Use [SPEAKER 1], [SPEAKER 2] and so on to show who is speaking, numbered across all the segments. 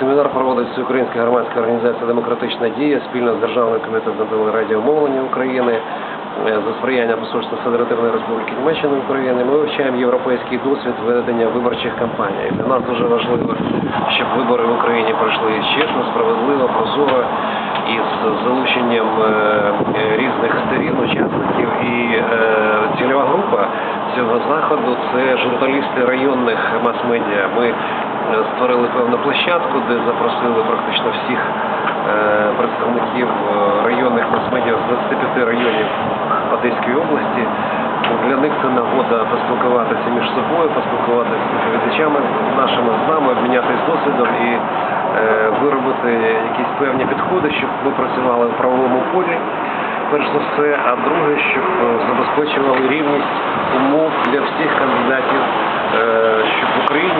[SPEAKER 1] Семінар проводить Всеукраїнська громадська організація Демократична дія спільно з Державним комітетом телерадіомовлення України е, за сприяння Посольства Федеративної Республіки Німеччини України. Ми вивчаємо європейський досвід ведення виборчих кампаній. Для нас дуже важливо, щоб вибори в Україні пройшли чесно, справедливо, прозоро і з залученням е, е, різних сторін, учасників і е, цільова група цього заходу це журналісти районних мас-медіа. Ми е, створили певну площадку, де запросили практично всіх е, представників е, районних мас-медіа з 25 районів Одеської області. Для них це нагода поспілкуватися між собою, поспілкуватися з відповідачами нашими з нами, обмінятися досвідом і е, виробити якісь певні підходи, щоб ми працювали в правовому полі. Перш за все, а друге, щоб е, забезпечували рівність умов для всіх кандидатів, е, щоб в Україні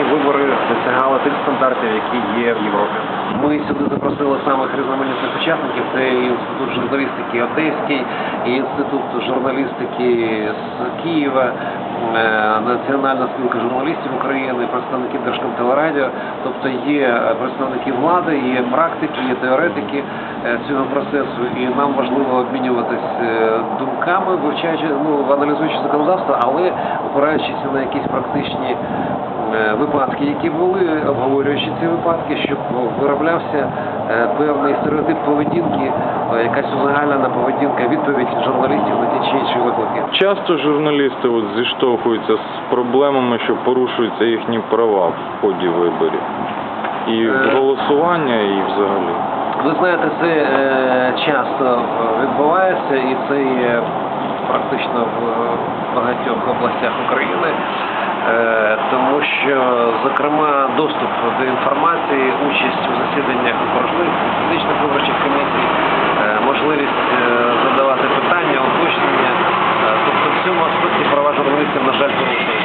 [SPEAKER 1] вибори досягали тих стандартів, які є в Європі. Ми сюди запросили самих різноманітних учасників. Це інститут журналістики Одеський, інститут журналістики з Києва, е, Національна спілка журналістів України, представники Держкомтелерадіо. Тобто є представники влади, є практики, є теоретики е, цього процесу, і нам важливо обмінюватись е, думками, вивчаючи, ну аналізуючи законодавство, але опираючись на якісь практичні е, випадки, які були, обговорюючи ці випадки, щоб вироблявся е, певний стереотип поведінки, е, якась узагальнена поведінка, відповідь журналістів на ті чи інші виклики.
[SPEAKER 2] Часто журналісти от зіштовхуються з проблемами, що порушуються їхні права в ході виборів. І голосування, і взагалі.
[SPEAKER 1] Ви знаєте, це часто відбувається і це є практично в е, багатьох областях України, е, тому що, зокрема, доступ до інформації, участь у засіданнях окружних фізичних виборчих комісій, е, можливість задавати питання, уточнення. Тобто в цьому аспекті права журналістів, на жаль, порушуються.